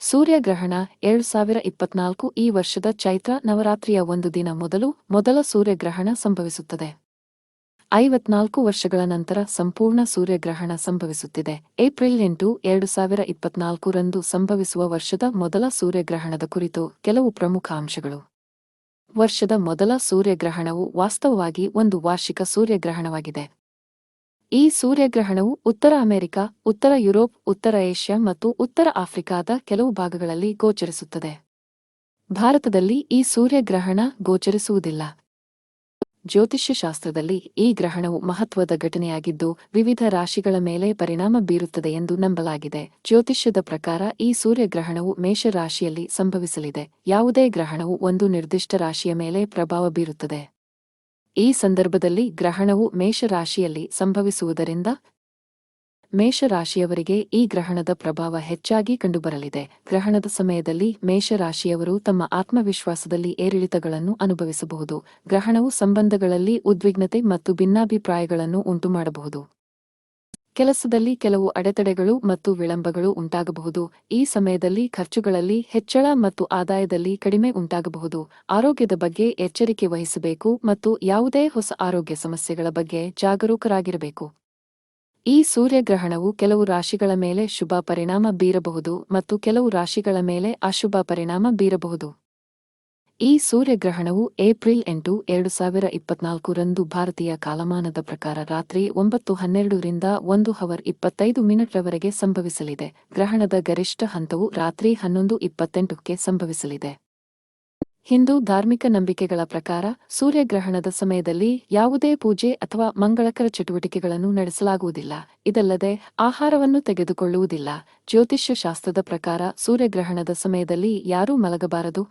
ಸೂರ್ಯಗ್ರಹಣ ಎರಡು ಸಾವಿರ ಇಪ್ಪತ್ನಾಲ್ಕು ಈ ವರ್ಷದ ಚೈತ್ರ ನವರಾತ್ರಿಯ ಒಂದು ದಿನ ಮೊದಲು ಮೊದಲ ಸೂರ್ಯಗ್ರಹಣ ಸಂಭವಿಸುತ್ತದೆ. ಐವತ್ನಾಲ್ಕು ವರ್ಷಗಳ ನಂತರ ಸಂಪೂರ್ಣ ಸೂರ್ಯಗ್ರಹಣ ಸಂಭವಿಸುತ್ತಿದೆ. ಏಪ್ರಿಲ್ ಎಂಟು ಎರಡು ಸಾವಿರ ಇಪ್ಪತ್ನಾಲ್ಕು ರಂದು ಸಂಭವಿಸುವ ವರ್ಷದ ಮೊದಲ ಸೂರ್ಯಗ್ರಹಣದ ಕುರಿತು ಕೆಲವು ಪ್ರಮುಖ ಅಂಶಗಳು. ವರ್ಷದ ಮೊದಲ ಸೂರ್ಯಗ್ರಹಣವು ವಾಸ್ತವವಾಗಿ ಒಂದು ವಾರ್ಷಿಕ ಸೂರ್ಯಗ್ರಹಣವಾಗಿದೆ. ಈ ಸೂರ್ಯಗ್ರಹಣವು ಉತ್ತರ ಅಮೆರಿಕ, ಉತ್ತರ ಯುರೋಪ್, ಉತ್ತರ ಏಷ್ಯಾ ಮತ್ತು ಉತ್ತರ ಆಫ್ರಿಕಾದ ಕೆಲವು ಭಾಗಗಳಲ್ಲಿ ಗೋಚರಿಸುತ್ತದೆ. ಭಾರತದಲ್ಲಿ ಈ ಸೂರ್ಯಗ್ರಹಣ ಗೋಚರಿಸುವುದಿಲ್ಲ. ಜ್ಯೋತಿಷ್ಯಶಾಸ್ತ್ರದಲ್ಲಿ ಈ ಗ್ರಹಣವು ಮಹತ್ವದ ಘಟನೆಯಾಗಿದ್ದು, ವಿವಿಧ ರಾಶಿಗಳ ಮೇಲೆ ಪರಿಣಾಮ ಬೀರುತ್ತದೆ ಎಂದು ನಂಬಲಾಗಿದೆ. ಜ್ಯೋತಿಷ್ಯದ ಪ್ರಕಾರ ಈ ಸೂರ್ಯಗ್ರಹಣವು ಮೇಷ ರಾಶಿಯಲ್ಲಿ ಸಂಭವಿಸಲಿದೆ. ಯಾವುದೇ ಗ್ರಹಣವು ಒಂದು ನಿರ್ದಿಷ್ಟ ರಾಶಿಯ ಮೇಲೆ ಪ್ರಭಾವ ಬೀರುತ್ತದೆ. ಈ ಸಂದರ್ಭದಲ್ಲಿ ಗ್ರಹಣವು ಮೇಷರಾಶಿಯಲ್ಲಿ ಸಂಭವಿಸುವುದರಿಂದ ಮೇಷರಾಶಿಯವರಿಗೆ ಈ ಗ್ರಹಣದ ಪ್ರಭಾವ ಹೆಚ್ಚಾಗಿ ಕಂಡುಬರಲಿದೆ. ಗ್ರಹಣದ ಸಮಯದಲ್ಲಿ ಮೇಷರಾಶಿಯವರು ತಮ್ಮ ಆತ್ಮವಿಶ್ವಾಸದಲ್ಲಿ ಏರಿಳಿತಗಳನ್ನು ಅನುಭವಿಸಬಹುದು. ಗ್ರಹಣವು ಸಂಬಂಧಗಳಲ್ಲಿ ಉದ್ವಿಗ್ನತೆ ಮತ್ತು ಭಿನ್ನಾಭಿಪ್ರಾಯಗಳನ್ನು ಉಂಟುಮಾಡಬಹುದು. ಕೆಲಸದಲ್ಲಿ ಕೆಲವು ಅಡೆತಡೆಗಳು ಮತ್ತು ವಿಳಂಬಗಳು ಉಂಟಾಗಬಹುದು. ಈ ಸಮಯದಲ್ಲಿ ಖರ್ಚುಗಳಲ್ಲಿ ಹೆಚ್ಚಳ ಮತ್ತು ಆದಾಯದಲ್ಲಿ ಕಡಿಮೆ ಉಂಟಾಗಬಹುದು. ಆರೋಗ್ಯದ ಬಗ್ಗೆ ಎಚ್ಚರಿಕೆ ವಹಿಸಬೇಕು ಮತ್ತು ಯಾವುದೇ ಹೊಸ ಆರೋಗ್ಯ ಸಮಸ್ಯೆಗಳ ಬಗ್ಗೆ ಜಾಗರೂಕರಾಗಿರಬೇಕು. ಈ ಸೂರ್ಯಗ್ರಹಣವು ಕೆಲವು ರಾಶಿಗಳ ಮೇಲೆ ಶುಭ ಪರಿಣಾಮ ಬೀರಬಹುದು ಮತ್ತು ಕೆಲವು ರಾಶಿಗಳ ಮೇಲೆ ಅಶುಭ ಪರಿಣಾಮ ಬೀರಬಹುದು. ಈ ಸೂರ್ಯಗ್ರಹಣವು ಏಪ್ರಿಲ್ ಎಂಟು, ಎರಡು ಸಾವಿರ ಇಪ್ಪತ್ನಾಲ್ಕರಂದು ಭಾರತೀಯ ಕಾಲಮಾನದ ಪ್ರಕಾರ ರಾತ್ರಿ ಒಂಬತ್ತು ಹನ್ನೆರಡರಿಂದ ಒಂದು ಹವರ್ ಇಪ್ಪತ್ತೈದು ಮಿನಿಟ್ರವರೆಗೆ ಸಂಭವಿಸಲಿದೆ. ಗ್ರಹಣದ ಗರಿಷ್ಠ ಹಂತವು ರಾತ್ರಿ ಹನ್ನೊಂದು ಇಪ್ಪತ್ತೆಂಟಕ್ಕೆ ಸಂಭವಿಸಲಿದೆ. ಹಿಂದೂ ಧಾರ್ಮಿಕ ನಂಬಿಕೆಗಳ ಪ್ರಕಾರ ಸೂರ್ಯಗ್ರಹಣದ ಸಮಯದಲ್ಲಿ ಯಾವುದೇ ಪೂಜೆ ಅಥವಾ ಮಂಗಳಕರ ಚಟುವಟಿಕೆಗಳನ್ನು ನಡೆಸಲಾಗುವುದಿಲ್ಲ. ಇದಲ್ಲದೆ ಆಹಾರವನ್ನು ತೆಗೆದುಕೊಳ್ಳುವುದಿಲ್ಲ. ಜ್ಯೋತಿಷ್ಯ ಶಾಸ್ತ್ರದ ಪ್ರಕಾರ ಸೂರ್ಯಗ್ರಹಣದ ಸಮಯದಲ್ಲಿ ಯಾರೂ ಮಲಗಬಾರದು.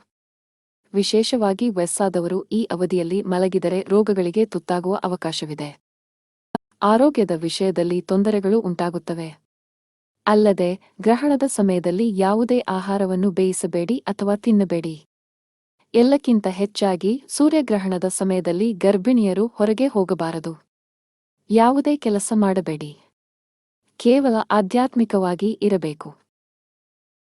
ವಿಶೇಷವಾಗಿ ವಯಸ್ಸಾದವರು ಈ ಅವಧಿಯಲ್ಲಿ ಮಲಗಿದರೆ ರೋಗಗಳಿಗೆ ತುತ್ತಾಗುವ ಅವಕಾಶವಿದೆ. ಆರೋಗ್ಯದ ವಿಷಯದಲ್ಲಿ ತೊಂದರೆಗಳು ಉಂಟಾಗುತ್ತವೆ. ಅಲ್ಲದೆ, ಗ್ರಹಣದ ಸಮಯದಲ್ಲಿ ಯಾವುದೇ ಆಹಾರವನ್ನು ಬೇಯಿಸಬೇಡಿ ಅಥವಾ ತಿನ್ನಬೇಡಿ. ಎಲ್ಲಕ್ಕಿಂತ ಹೆಚ್ಚಾಗಿ ಸೂರ್ಯಗ್ರಹಣದ ಸಮಯದಲ್ಲಿ ಗರ್ಭಿಣಿಯರು ಹೊರಗೆ ಹೋಗಬಾರದು. ಯಾವುದೇ ಕೆಲಸ ಮಾಡಬೇಡಿ. ಕೇವಲ ಆಧ್ಯಾತ್ಮಿಕವಾಗಿ ಇರಬೇಕು.